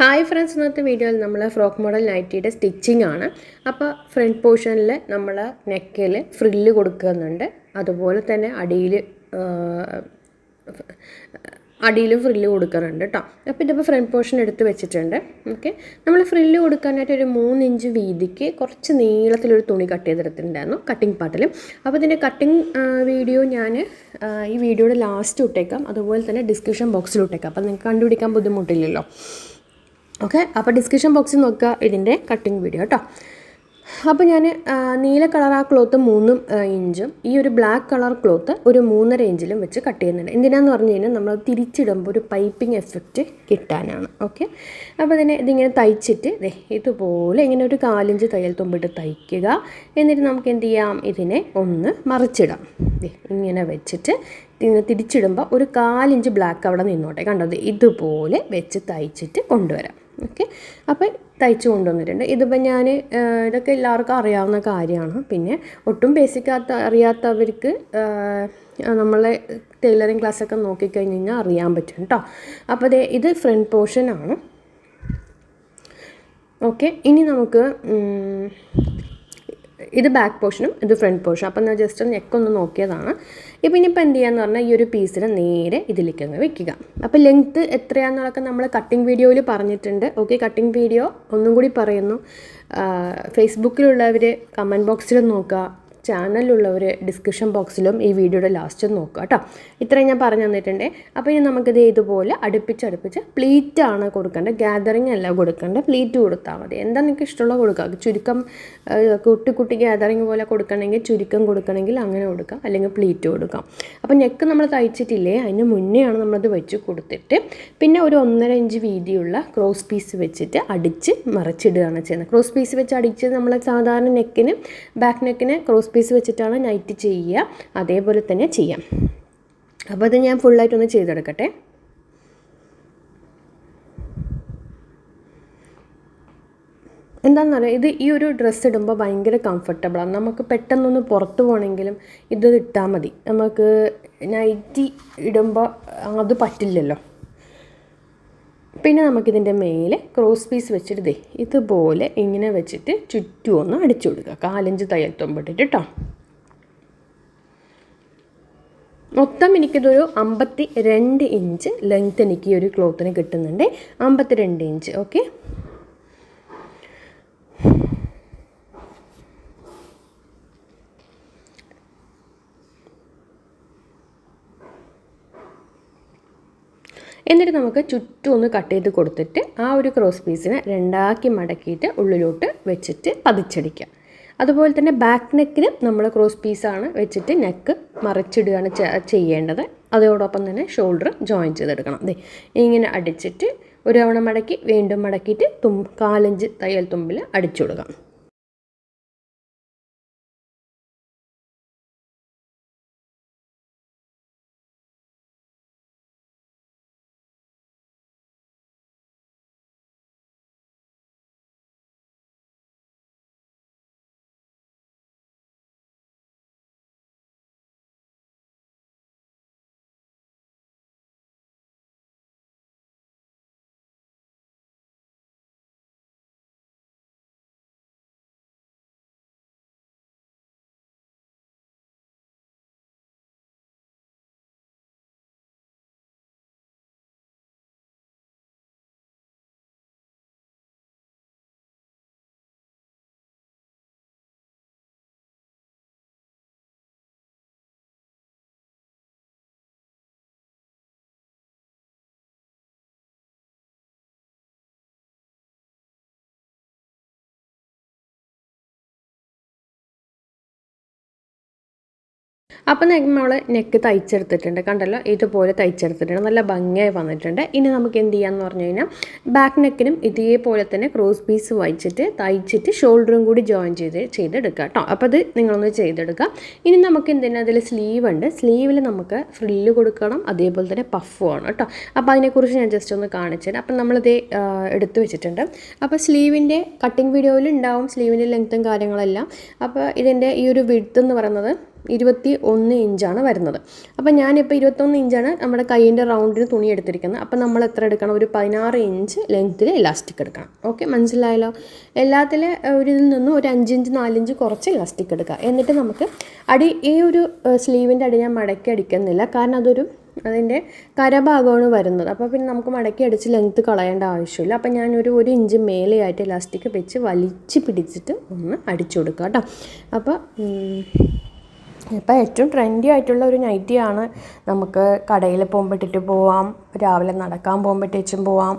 Hi friends ഇന്നത്തെ വീഡിയോയിൽ നമ്മൾ ഫ്രോക്ക് മോഡൽ നൈറ്റിയുടെ സ്റ്റിച്ചിങ് ആണ്. അപ്പോൾ ഫ്രണ്ട് പോർഷനിൽ നമ്മൾ നെക്കിൽ ഫ്രില്ല് കൊടുക്കുന്നുണ്ട്. അതുപോലെ തന്നെ അടിയിൽ അടിയിലും ഫ്രില്ല് കൊടുക്കുന്നുണ്ട് കേട്ടോ അപ്പോൾ ഇതിപ്പോൾ ഫ്രണ്ട് പോർഷൻ എടുത്ത് വെച്ചിട്ടുണ്ട്. ഓക്കെ നമ്മൾ ഫ്രില്ല് കൊടുക്കാനായിട്ട് ഒരു മൂന്ന് ഇഞ്ച് വീതിക്ക് കുറച്ച് നീളത്തിലൊരു തുണി കട്ട് ചെയ്തെടുത്തിട്ടുണ്ടായിരുന്നു കട്ടിങ് പാർട്ടിൽ അപ്പോൾ ഇതിന്റെ കട്ടിംഗ് വീഡിയോ ഞാൻ ഈ വീഡിയോയുടെ ലാസ്റ്റ് ഇട്ടേക്കാം. അതുപോലെ തന്നെ ഡിസ്ക്രിപ്ഷൻ ബോക്സിൽ ഇട്ടേക്കാം. അപ്പോൾ നിങ്ങൾക്ക് കണ്ടുപിടിക്കാൻ ബുദ്ധിമുട്ടില്ലല്ലോ. ഓക്കെ? അപ്പോൾ ഡിസ്ക്രിപ്ഷൻ ബോക്സിൽ നോക്കുക ഇതിന്റെ കട്ടിങ് വീഡിയോ കേട്ടോ അപ്പോൾ ഞാൻ നീല കളർ ആ ക്ലോത്ത് മൂന്നും ഇഞ്ചും ഈ ഒരു ബ്ലാക്ക് കളർ ക്ലോത്ത് ഒരു മൂന്നര ഇഞ്ചിലും വെച്ച് കട്ട് ചെയ്യുന്നുണ്ട്. എന്തിനാന്ന് പറഞ്ഞു കഴിഞ്ഞാൽ നമ്മൾ തിരിച്ചിടുമ്പോൾ ഒരു പൈപ്പിംഗ് എഫക്റ്റ് കിട്ടാനാണ്. ഓക്കെ? അപ്പോൾ ഇതിനെ ഇതിങ്ങനെ തയ്ച്ചിട്ട് ദേ ഇതുപോലെ ഇങ്ങനെ ഒരു കാലിഞ്ച് തയ്യൽ തുമ്പിട്ട് തയ്ക്കുക. എന്നിട്ട് നമുക്ക് എന്ത് ചെയ്യാം? ഇതിനെ ഒന്ന് മറിച്ചിടാം. ഇങ്ങനെ വെച്ചിട്ട് ഇങ്ങനെ തിരിച്ചിടുമ്പോൾ ഒരു കാലിഞ്ച് ബ്ലാക്ക് അവിടെ നിന്നോട്ടെ. കണ്ടത് ഇതുപോലെ വെച്ച് തയ്ച്ചിട്ട് കൊണ്ടുവരാം. ഓക്കെ. അപ്പോൾ തയ്ച്ചു കൊണ്ടുവന്നിട്ടുണ്ട്. ഇതിപ്പോൾ ഞാൻ ഇതൊക്കെ എല്ലാവർക്കും അറിയാവുന്ന കാര്യമാണ്. പിന്നെ ഒട്ടും ബേസിക് അറിയാത്തവർക്ക് നമ്മളെ ടൈലറിങ് ക്ലാസ്സൊക്കെ നോക്കിക്കഴിഞ്ഞ് കഴിഞ്ഞാൽ അറിയാൻ പറ്റും കേട്ടോ. അപ്പോൾ അതെ ഇത് ഫ്രണ്ട് പോർഷനാണ് ഓക്കെ. ഇനി നമുക്ക് ഇത് ബാക്ക് പോർഷനും ഇത് ഫ്രണ്ട് പോർഷനും അപ്പം ഞാൻ ജസ്റ്റ് നെക്ക് ഒന്ന് നോക്കിയതാണ്. ഇപ്പം ഇനിയിപ്പോൾ എന്ത് ചെയ്യാന്ന് പറഞ്ഞാൽ ഈ ഒരു പീസിനെ നേരെ ഇതിലേക്ക് അങ്ങ് വെക്കുക. അപ്പോൾ ലെങ്ത്ത് എത്രയാണെന്നുള്ളതൊക്കെ നമ്മൾ കട്ടിംഗ് വീഡിയോയിൽ പറഞ്ഞിട്ടുണ്ട്. ഓക്കെ കട്ടിംഗ് വീഡിയോ ഒന്നും കൂടി പറയുന്നു. ഫേസ്ബുക്കിലുള്ളവർ കമന്റ് ബോക്സിൽ നോക്കുക. ചാനലിലുള്ളവർ ഡിസ്ക്രിപ്ഷൻ ബോക്സിലും ഈ വീഡിയോയുടെ ലാസ്റ്റ് നോക്കുക കേട്ടോ ഇത്രയും ഞാൻ പറഞ്ഞു തന്നിട്ടുണ്ട്. അപ്പോൾ ഇനി നമുക്കിത് ഇതുപോലെ അടുപ്പിച്ച് അടുപ്പിച്ച് പ്ലീറ്റ് ആണ് കൊടുക്കേണ്ടത്. ഗ്യാതറിങ് അല്ല കൊടുക്കേണ്ടത്. പ്ലീറ്റ് കൊടുത്താൽ മതി. എന്താ നിങ്ങൾക്ക് ഇഷ്ടമുള്ള കൊടുക്കുക ചുരുക്കം കുട്ടി കുട്ടി ഗ്യാതറിങ് പോലെ കൊടുക്കണമെങ്കിൽ ചുരുക്കം കൊടുക്കണമെങ്കിൽ അങ്ങനെ കൊടുക്കാം. അല്ലെങ്കിൽ പ്ലീറ്റ് കൊടുക്കാം. അപ്പോൾ നെക്ക് നമ്മൾ തയ്ച്ചിട്ടില്ലേ? അതിന് മുന്നെയാണ് നമ്മളത് വെച്ച് കൊടുത്തിട്ട് പിന്നെ ഒരു ഒന്നര ഇഞ്ച് വീതിയുള്ള ക്രോസ് പീസ് വെച്ചിട്ട് അടിച്ച് മറിച്ചിടുകയാണ് ചെയ്യുന്നത്. ക്രോസ് പീസ് വെച്ച് അടിച്ച് നമ്മൾ സാധാരണ നെക്കിന് ബാക്ക് നെക്കിന് ക്രോസ് പീസ് വെച്ചിട്ടാണ് നൈറ്റ് ചെയ്യുക. അതേപോലെ തന്നെ ചെയ്യാം. അപ്പോൾ അത് ഞാൻ ഫുള്ളായിട്ടൊന്ന് ചെയ്തെടുക്കട്ടെ. എന്താണെന്ന് പറയുക ഇത് ഈ ഒരു ഡ്രസ്സ് ഇടുമ്പോൾ ഭയങ്കര കംഫർട്ടബിളാണ് നമുക്ക് പെട്ടെന്നൊന്ന് പുറത്ത് പോകണമെങ്കിലും ഇത് ഇട്ടാൽ മതി. നമുക്ക് നൈറ്റി ഇടുമ്പോൾ അത് പറ്റില്ലല്ലോ. പിന്നെ നമുക്കിതിന്റെ മേലെ ക്രോസ് പീസ് വെച്ചിട്ട് ദേ ഇതുപോലെ ഇങ്ങനെ വെച്ചിട്ട് ചുറ്റും ഒന്ന് അടിച്ചു കൊടുക്കുക. കാലഞ്ച് തയ്യൽ തുമ്പിട്ടിട്ട് കേട്ടോ മൊത്തം എനിക്കിതൊരു അമ്പത്തി രണ്ട് ഇഞ്ച് ലെങ്ത്ത് എനിക്ക് ഈ ഒരു ക്ലോത്തിന് കിട്ടുന്നുണ്ട്. അമ്പത്തി രണ്ട് ഇഞ്ച് ഓക്കെ എന്നിട്ട് നമുക്ക് ചുറ്റും ഒന്ന് കട്ട് ചെയ്ത് കൊടുത്തിട്ട് ആ ഒരു ക്രോസ് പീസിനെ രണ്ടാക്കി മടക്കിയിട്ട് ഉള്ളിലോട്ട് വെച്ചിട്ട് പതിച്ചടിക്കാം അതുപോലെ തന്നെ ബാക്ക് നെക്കിന് നമ്മൾ ക്രോസ് പീസാണ് വെച്ചിട്ട് നെക്ക് മറിച്ചിടുകയാണ് ചെയ്യേണ്ടത്. അതോടൊപ്പം തന്നെ ഷോൾഡർ ജോയിൻ ചെയ്തെടുക്കണം. അതെ ഇങ്ങനെ അടിച്ചിട്ട് ഒരു തവണ മടക്കി വീണ്ടും മടക്കിയിട്ട് തും കാലഞ്ച് തയ്യൽ തുമ്പിൽ അടിച്ചു കൊടുക്കാം. അപ്പം നമ്മൾ നെക്ക് തയ്ച്ചെടുത്തിട്ടുണ്ട്. കണ്ടല്ലോ? ഇതുപോലെ തയ്ച്ചെടുത്തിട്ടുണ്ട്. നല്ല ഭംഗിയായി വന്നിട്ടുണ്ട്. ഇനി നമുക്ക് എന്ത് ചെയ്യാമെന്ന് പറഞ്ഞു കഴിഞ്ഞാൽ ബാക്ക് നെക്കിനും ഇതേപോലെ തന്നെ ക്രോസ് പീസ് വായിച്ചിട്ട് തയ്ച്ചിട്ട് ഷോൾഡറും കൂടി ജോയിൻ ചെയ്ത് ചെയ്തെടുക്കുക കേട്ടോ. അപ്പോൾ അത് നിങ്ങളൊന്ന് ചെയ്തെടുക്കുക ഇനി നമുക്ക് എന്തിനാ അതിൽ സ്ലീവ് ഉണ്ട്. സ്ലീവിൽ നമുക്ക് ഫ്രില്ല് കൊടുക്കണം. അതേപോലെ തന്നെ പഫ് ആണ് കേട്ടോ. അപ്പോൾ അതിനെക്കുറിച്ച് ഞാൻ ജസ്റ്റ് ഒന്ന് കാണിച്ചത് അപ്പം നമ്മളിത് എടുത്തു വെച്ചിട്ടുണ്ട്. അപ്പോൾ സ്ലീവിന്റെ കട്ടിങ് വീഡിയോയിൽ ഉണ്ടാവും. സ്ലീവിന്റെ ലെങ്ത്തും കാര്യങ്ങളെല്ലാം. അപ്പോൾ ഇതിന്റെ ഈ ഒരു വിഡ്ത്ത് എന്ന് പറയുന്നത് ഇരുപത്തി ഒന്ന് ഇഞ്ചാണ് വരുന്നത്. അപ്പോൾ ഞാനിപ്പോൾ ഇരുപത്തൊന്ന് ഇഞ്ചാണ് നമ്മുടെ കൈയിന്റെ റൗണ്ടിന് തുണി എടുത്തിരിക്കുന്നത്. അപ്പോൾ നമ്മൾ എത്ര എടുക്കണം? ഒരു പതിനാറ് ഇഞ്ച് ലെങ്ത്തിൽ ഇലാസ്റ്റിക് എടുക്കണം. ഓക്കെ മനസ്സിലായല്ലോ? എല്ലാത്തിലെ ഒരു ഇതിൽ നിന്നും ഒരു അഞ്ചിഞ്ച് നാലിഞ്ച് കുറച്ച് ഇലാസ്റ്റിക് എടുക്കുക. എന്നിട്ട് നമുക്ക് അടി ഈ ഒരു സ്ലീവിന്റെ അടി ഞാൻ മടക്കി അടിക്കുന്നില്ല. കാരണം അതൊരു അതിന്റെ കരഭാഗമാണ് വരുന്നത്. അപ്പോൾ പിന്നെ നമുക്ക് മടക്കി അടിച്ച് ലെങ്ത്ത് കളയേണ്ട ആവശ്യമില്ല. അപ്പോൾ ഞാനൊരു ഒരു ഇഞ്ച് മേലെയായിട്ട് ഇലാസ്റ്റിക് വെച്ച് വലിച്ച് പിടിച്ചിട്ട് ഒന്ന് അടിച്ചു കൊടുക്കുക കേട്ടോ. അപ്പോൾ ഇപ്പോൾ ഏറ്റവും ട്രെൻഡി ആയിട്ടുള്ള ഒരു നൈറ്റിയാണ് നമുക്ക് കടയിൽ പോകുമ്പോൾ ഇട്ടിട്ട് പോവാം. രാവിലെ നടക്കാൻ പോകുമ്പോഴത്തേച്ചും പോവാം.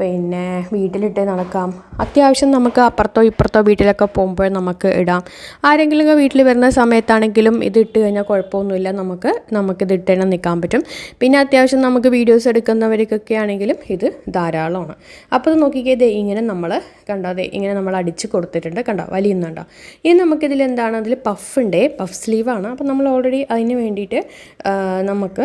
പിന്നെ വീട്ടിലിട്ട് നടക്കാം. അത്യാവശ്യം നമുക്ക് അപ്പുറത്തോ ഇപ്പുറത്തോ വീട്ടിലൊക്കെ പോകുമ്പോൾ നമുക്ക് ഇടാം. ആരെങ്കിലും വീട്ടിൽ വരുന്ന സമയത്താണെങ്കിലും ഇത് ഇട്ട് കഴിഞ്ഞാൽ കുഴപ്പമൊന്നുമില്ല. നമുക്ക് നമുക്കിത് ഇട്ട് തന്നെ നിൽക്കാൻ പറ്റും. പിന്നെ അത്യാവശ്യം നമുക്ക് വീഡിയോസ് എടുക്കുന്നവർക്കൊക്കെ ആണെങ്കിലും ഇത് ധാരാളമാണ്. അപ്പോൾ ഇത് നോക്കിക്കേ ഇങ്ങനെ നമ്മൾ കണ്ടോ അതെ ഇങ്ങനെ നമ്മൾ അടിച്ച് കൊടുത്തിട്ടുണ്ട്. കണ്ടോ വലിയുന്നുണ്ടോ ഇനി നമുക്കിതിൽ എന്താണ് അതിൽ പഫ് ഉണ്ട്. പഫ് സ്ലീവാണ് അപ്പോൾ നമ്മൾ ഓൾറെഡി അതിന് വേണ്ടിയിട്ട് നമുക്ക്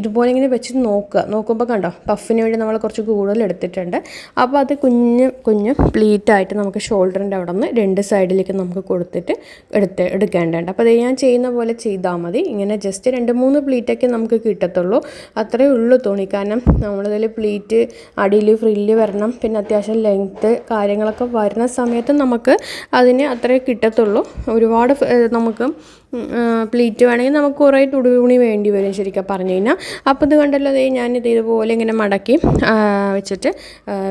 ഇതുപോലെ ഇങ്ങനെ വെച്ച് നോക്കുക. നോക്കുമ്പോൾ കണ്ടോ? പഫിന് വേണ്ടി നമ്മൾ കുറച്ച് കൂടുതൽ എടുത്തിട്ടുണ്ട്. അപ്പോൾ അത് കുഞ്ഞ് കുഞ്ഞ് പ്ലീറ്റായിട്ട് നമുക്ക് ഷോൾഡറിന്റെ അവിടെ നിന്ന് രണ്ട് സൈഡിലേക്ക് നമുക്ക് കൊടുത്തിട്ട് എടുത്ത് എടുക്കേണ്ടതുണ്ട്. അപ്പോൾ അത് ഞാൻ ചെയ്യുന്ന പോലെ ചെയ്താൽ മതി. ഇങ്ങനെ ജസ്റ്റ് രണ്ട് മൂന്ന് പ്ലീറ്റൊക്കെ നമുക്ക് കിട്ടത്തുള്ളൂ. അത്രയേ ഉള്ളൂ തുണി. കാരണം നമ്മളിതിൽ പ്ലീറ്റ് അടിയിൽ ഫ്രില്ല് വരണം പിന്നെ അത്യാവശ്യം ലെങ്ത്ത് കാര്യങ്ങളൊക്കെ വരുന്ന സമയത്ത് നമുക്ക് അതിന് അത്രേ കിട്ടത്തുള്ളൂ. ഒരുപാട് നമുക്ക് പ്ലീറ്റ് വേണമെങ്കിൽ നമുക്ക് കുറേ തുടുപുണി വേണ്ടി വരും ശരിക്കും പറഞ്ഞു കഴിഞ്ഞാൽ. അപ്പോൾ ഇത് കണ്ടല്ലോ ഞാൻ ഞാനിത് ഇതുപോലെ ഇങ്ങനെ മടക്കി വെച്ചിട്ട്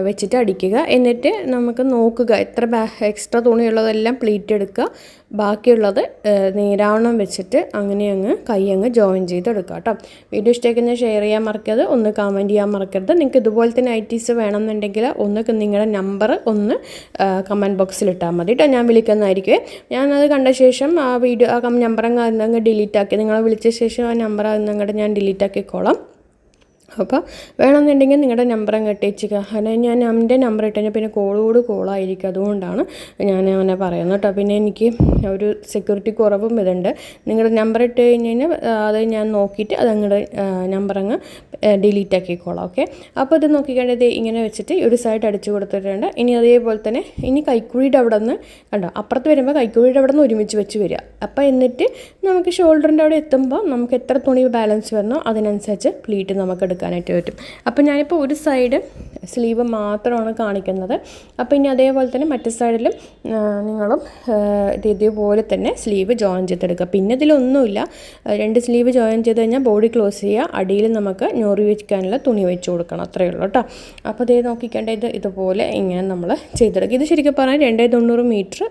വെച്ചിട്ട് അടിക്കുക. എന്നിട്ട് നമുക്ക് നോക്കുക എത്ര എക്സ്ട്രാ തുണിയുള്ളതെല്ലാം പ്ലീറ്റ് എടുക്കുക. ബാക്കിയുള്ളത് നേരാവണം നേരാവണ്ണം വെച്ചിട്ട് അങ്ങനെ അങ്ങ് കൈ അങ്ങ് ജോയിൻ ചെയ്തെടുക്കുക കേട്ടോ വീഡിയോ ഇഷ്ടമാക്കുന്ന ഷെയർ ചെയ്യാൻ മറക്കരുത് ഒന്ന് കമന്റ് ചെയ്യാൻ മറക്കരുത്. നിങ്ങൾക്ക് ഇതുപോലത്തെ നൈറ്റീസ് വേണമെന്നുണ്ടെങ്കിൽ ഒന്ന് നിങ്ങളുടെ നമ്പർ ഒന്ന് കമന്റ് ബോക്സിൽ ഇട്ടാൽ മതി കേട്ടോ ഞാൻ വിളിക്കുന്നതായിരിക്കും. ഞാനത് കണ്ട ശേഷം ആ വീഡിയോ ആ നമ്പർ അങ്ങ് ഡിലീറ്റ് ആക്കി നിങ്ങളെ വിളിച്ച ശേഷം ആ നമ്പർ അങ്ങോട്ട് ഞാൻ ഡിലീറ്റ് ആക്കിക്കോളാം. അപ്പോൾ വേണമെന്നുണ്ടെങ്കിൽ നിങ്ങളുടെ നമ്പർ അങ്ങ് ഇട്ടേച്ചുക കാരണം ഞാൻ എന്റെ നമ്പർ ഇട്ട് കഴിഞ്ഞാൽ പിന്നെ കോളോട് കോളായിരിക്കും അതുകൊണ്ടാണ് ഞാൻ അങ്ങനെ പറയുന്നത് കേട്ടോ. പിന്നെ എനിക്ക് ഒരു സെക്യൂരിറ്റി കുറവും ഇതുണ്ട്. നിങ്ങളുടെ നമ്പർ ഇട്ട് കഴിഞ്ഞ് കഴിഞ്ഞാൽ അത് ഞാൻ നോക്കിയിട്ട് അത് നിങ്ങളുടെ നമ്പർ അങ്ങ് ഡിലീറ്റ് ആക്കിക്കോളാം. ഓക്കെ അപ്പോൾ ഇത് നോക്കിക്കേണ്ടത് ഇങ്ങനെ വെച്ചിട്ട് ഒരു സൈഡ് അടിച്ചു കൊടുത്തിട്ടുണ്ട്. ഇനി അതേപോലെ തന്നെ ഇനി കൈക്കുഴിയുടെ അവിടെ നിന്ന് കണ്ടോ അപ്പുറത്ത് വരുമ്പോൾ കൈക്കുഴിയുടെ അവിടെ നിന്ന് ഒരുമിച്ച് വെച്ച് വരിക. അപ്പോൾ എന്നിട്ട് നമുക്ക് ഷോൾഡറിന്റെ അവിടെ എത്തുമ്പോൾ നമുക്ക് എത്ര തുണി ബാലൻസ് വരണോ അതിനനുസരിച്ച് പ്ലീറ്റ് നമുക്ക് എടുക്കാനായിട്ട് പറ്റും. അപ്പോൾ ഞാനിപ്പോൾ ഒരു സൈഡ് സ്ലീവ് മാത്രമാണ് കാണിക്കുന്നത്. അപ്പോൾ ഇനി അതേപോലെ തന്നെ മറ്റു സൈഡിലും നിങ്ങളും ഇതേപോലെ തന്നെ സ്ലീവ് ജോയിൻ ചെയ്തെടുക്കുക. പിന്നെ ഇതിലൊന്നുമില്ല. രണ്ട് സ്ലീവ് ജോയിൻ ചെയ്ത് കഴിഞ്ഞാൽ ബോഡി ക്ലോസ് ചെയ്യുക. അടിയിൽ നമുക്ക് ഞൊറി വെക്കാനുള്ള തുണി വെച്ച് കൊടുക്കണം. അത്രയേ ഉള്ളൂ കേട്ടോ. അപ്പോൾ ഇതേ നോക്കിക്കേണ്ട ഇത് ഇതുപോലെ ഇങ്ങനെ നമ്മൾ ചെയ്തെടുക്കുക. ഇത് ശരിക്കും പറഞ്ഞാൽ രണ്ടേ തൊണ്ണൂറ് മീറ്റർ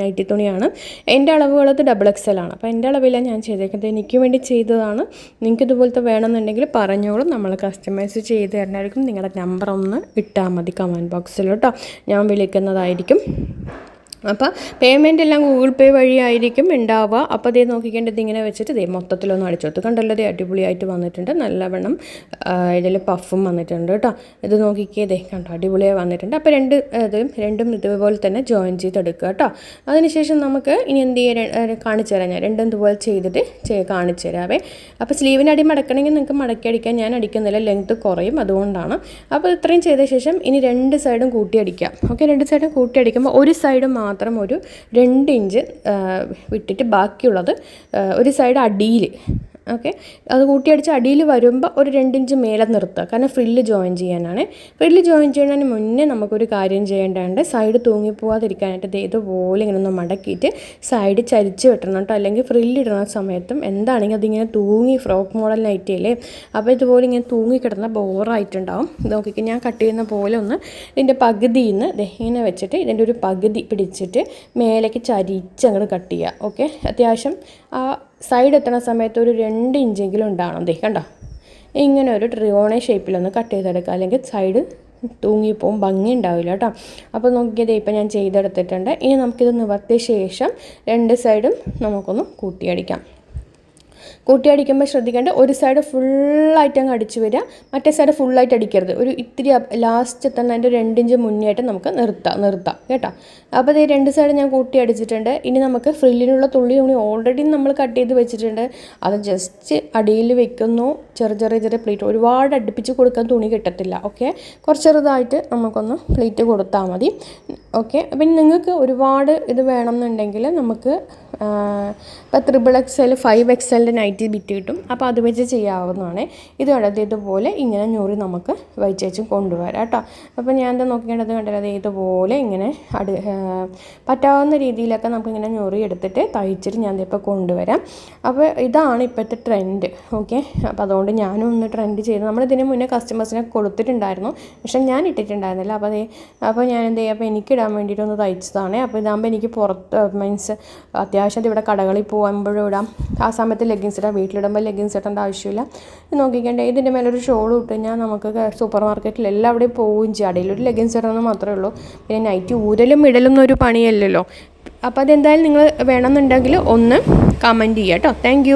നൈറ്റി തുണിയാണ്. എന്റെ അളവുകളത് ഡബിൾ എക്സ് എൽ ആണ്. അപ്പോൾ എന്റെ അളവിലാണ് ഞാൻ ചെയ്തേക്കുന്നത്. എനിക്ക് വേണ്ടി ചെയ്തതാണ്. നിങ്ങൾക്ക് ഇതുപോലത്തെ വേണമെന്നുണ്ടെങ്കിൽ പറഞ്ഞോളും. നമ്മൾ കസ്റ്റമൈസ് ചെയ്ത് തരണമായിരിക്കും നിങ്ങളുടെ നമ്പർ ഒന്ന് ഇട്ടാൽ മതി കമന്റ് ബോക്സിൽ കേട്ടോ. ഞാൻ വിളിക്കുന്നതായിരിക്കും. അപ്പോൾ പേയ്മെന്റ് എല്ലാം ഗൂഗിൾ പേ വഴിയായിരിക്കും ഉണ്ടാവുക അപ്പോൾ അതേ നോക്കിക്കേണ്ടത് ഇങ്ങനെ വെച്ചിട്ട് ഇതേ മൊത്തത്തിലൊന്ന് അടിച്ചു കൊടുത്തു. കണ്ടല്ലോ ദേ അടിപൊളിയായിട്ട് വന്നിട്ടുണ്ട്. നല്ലവണ്ണം ഇതിൽ പഫും വന്നിട്ടുണ്ട് കേട്ടോ. ഇത് നോക്കിക്കേതേ കണ്ടോ അടിപൊളിയായി വന്നിട്ടുണ്ട്. അപ്പോൾ രണ്ട് ഇതും രണ്ടും ഇതുപോലെ തന്നെ ജോയിൻ ചെയ്തെടുക്കുക കേട്ടോ. അതിനുശേഷം നമുക്ക് ഇനി എന്ത് ചെയ്യാൻ കാണിച്ചു തരാം ഞാൻ. രണ്ടും ഇതുപോലെ ചെയ്തിട്ട് കാണിച്ചു തരാവേ. അപ്പോൾ സ്ലീവിന് അടി മടക്കണമെങ്കിൽ നിങ്ങൾക്ക് മടക്കി അടിക്കാൻ ഞാൻ അടിക്കുന്നില്ല. ലെങ്ത്ത് കുറയും അതുകൊണ്ടാണ്. അപ്പോൾ ഇത്രയും ചെയ്ത ശേഷം ഇനി രണ്ട് സൈഡും കൂട്ടിയടിക്കാം ഓക്കെ രണ്ട് സൈഡും കൂട്ടിയടിക്കുമ്പോൾ ഒരു സൈഡ് മാത്രം ഒരു രണ്ട് ഇഞ്ച് വിട്ടിട്ട് ബാക്കിയുള്ളത് ഒരു സൈഡ് അടിയിൽ ഓക്കെ അത് കൂട്ടിയടിച്ച് അടിയിൽ വരുമ്പോൾ ഒരു രണ്ടിഞ്ച് മേലെ നിർത്തുക. കാരണം ഫ്രില്ല് ജോയിൻ ചെയ്യാനാണ്. ഫ്രില്ല് ജോയിൻ ചെയ്യുന്നതിന് മുന്നേ നമുക്കൊരു കാര്യം ചെയ്യേണ്ടതുണ്ട്. സൈഡ് തൂങ്ങിപ്പോവാതിരിക്കാനായിട്ട് ദേ ഇതുപോലെ ഇങ്ങനെ ഒന്ന് മടക്കിയിട്ട് സൈഡ് ചരിച്ച് വെട്ടണം കേട്ടോ. അല്ലെങ്കിൽ ഫ്രില്ല് ഇടുന്ന സമയത്തും എന്താണെങ്കിൽ അതിങ്ങനെ തൂങ്ങി ഫ്രോക്ക് മോഡൽ നൈറ്റിയല്ലേ അപ്പോൾ ഇതുപോലെ ഇങ്ങനെ തൂങ്ങി കിടന്ന ബോറായിട്ടുണ്ടാവും ഇത് നോക്കിക്ക് ഞാൻ കട്ട് ചെയ്യുന്ന പോലെ ഒന്ന് ഇതിന്റെ പകുതിയിൽ നിന്ന് ഇങ്ങനെ വെച്ചിട്ട് ഇതിന്റെ ഒരു പകുതി പിടിച്ചിട്ട് മേലേക്ക് ചരിച്ച് അങ്ങോട്ട് കട്ട് ചെയ്യുക ഓക്കെ അത്യാവശ്യം ആ സൈഡ് എത്തണ സമയത്ത് ഒരു രണ്ട് ഇഞ്ചെങ്കിലും ഉണ്ടാവണം. ദേ കണ്ടോ? ഇങ്ങനെ ഒരു ട്രിയോണേ ഷേപ്പിലൊന്ന് കട്ട് ചെയ്തെടുക്കുക. അല്ലെങ്കിൽ സൈഡ് തൂങ്ങിപ്പോവും. ഭംഗി ഉണ്ടാവില്ല കേട്ടോ. അപ്പോൾ നോക്കിയത് ഇപ്പം ഞാൻ ചെയ്തെടുത്തിട്ടുണ്ട്. ഇനി നമുക്കിത് നിവർത്തിയ ശേഷം രണ്ട് സൈഡും നമുക്കൊന്ന് കൂട്ടിയടിക്കാം. കൂട്ടിയടിക്കുമ്പോൾ ശ്രദ്ധിക്കേണ്ട ഒരു സൈഡ് ഫുള്ളായിട്ട് അങ്ങ് അടിച്ചു വരിക. മറ്റേ സൈഡ് ഫുള്ളായിട്ട് അടിക്കരുത്. ഒരു ഇത്തിരി ലാസ്റ്റ് തന്നെ അതിന്റെ രണ്ടിഞ്ച് മുന്നേ ആയിട്ട് നമുക്ക് നിർത്താം നിർത്താം. കേട്ടോ? അപ്പോൾ ഇത് രണ്ട് സൈഡ് ഞാൻ കൂട്ടി അടിച്ചിട്ടുണ്ട്. ഇനി നമുക്ക് ഫ്രില്ലിനുള്ള തുള്ളി തുണി ഓൾറെഡി നമ്മൾ കട്ട് ചെയ്ത് വെച്ചിട്ടുണ്ട്. അത് ജസ്റ്റ് അടിയിൽ വെക്കുന്നു. ചെറിയ ചെറിയ ചെറിയ പ്ലേറ്റ് ഒരുപാട് അടുപ്പിച്ച് കൊടുക്കാൻ തുണി കിട്ടത്തില്ല. ഓക്കെ കുറച്ച് ചെറുതായിട്ട് നമുക്കൊന്ന് പ്ലേറ്റ് കൊടുത്താൽ മതി. ഓക്കെ അപ്പം നിങ്ങൾക്ക് ഒരുപാട് ഇത് വേണമെന്നുണ്ടെങ്കിൽ നമുക്ക് ഇപ്പോൾ ത്രിബിൾ എൽ ഫൈവ് എക്സ് എല്ലിന്റെ നൈറ്റി ബിറ്റ് കിട്ടും. അപ്പോൾ അത് വെച്ച് ചെയ്യാവുന്നതാണ്. ഇത് കണ്ടത് ഇതുപോലെ ഇങ്ങനെ ഞൂറി നമുക്ക് വെച്ചേച്ച് കൊണ്ടുവരാം കേട്ടോ. അപ്പോൾ ഞാൻ എന്താ നോക്കേണ്ടത് കണ്ടത് ഇതുപോലെ ഇങ്ങനെ അടു പറ്റാവുന്ന രീതിയിലൊക്കെ നമുക്കിങ്ങനെ ഞൊറി എടുത്തിട്ട് തയ്ച്ചിട്ട് ഞാൻ ഇപ്പോൾ കൊണ്ടുവരാം. അപ്പോൾ ഇതാണ് ഇപ്പോഴത്തെ ട്രെൻഡ് ഓക്കെ അപ്പോൾ അതുകൊണ്ട് ഞാനും ഒന്ന് ട്രെൻഡ് ചെയ്ത് നമ്മൾ ഇതിന് മുന്നേ കസ്റ്റമേഴ്സിനെ കൊടുത്തിട്ടുണ്ടായിരുന്നു. പക്ഷെ ഞാൻ ഇട്ടിട്ടുണ്ടായിരുന്നില്ല. അപ്പോൾ അതേ അപ്പോൾ ഞാൻ എന്ത് ചെയ്യുക അപ്പോൾ എനിക്ക് ഇടാൻ വേണ്ടിയിട്ട് ഒന്ന് തയ്ച്ചതാണ്. അപ്പോൾ ഇതാകുമ്പോൾ എനിക്ക് പുറത്ത് മീൻസ് അത്യാവശ്യം ഇവിടെ കടകളിൽ പോകുമ്പോഴും ഇടാം. ആ സമയത്ത് ലെഗിൻസ് ഇടാം. വീട്ടിലിടുമ്പോൾ ലെഗിൻസ് ഇടേണ്ട ആവശ്യമില്ല. നോക്കിക്കണ്ടേ ഇതിന്റെ മേലൊരു ഷോൾ ഇട്ട് കഴിഞ്ഞാൽ നമുക്ക് സൂപ്പർ മാർക്കറ്റിൽ എല്ലാവിടെയും പോവുകയും ചെയ്യും. അടിയിലൊരു ലെഗിൻസ് ഇടണമെന്ന് മാത്രമേ ഉള്ളൂ. പിന്നെ നൈറ്റ് ഊരലും ഇടലും എന്നൊരു പണിയല്ലല്ലോ. അപ്പോൾ അതെന്തായാലും നിങ്ങൾ വേണമെന്നുണ്ടെങ്കിൽ ഒന്ന് കമന്റ് ചെയ്യാം കേട്ടോ താങ്ക്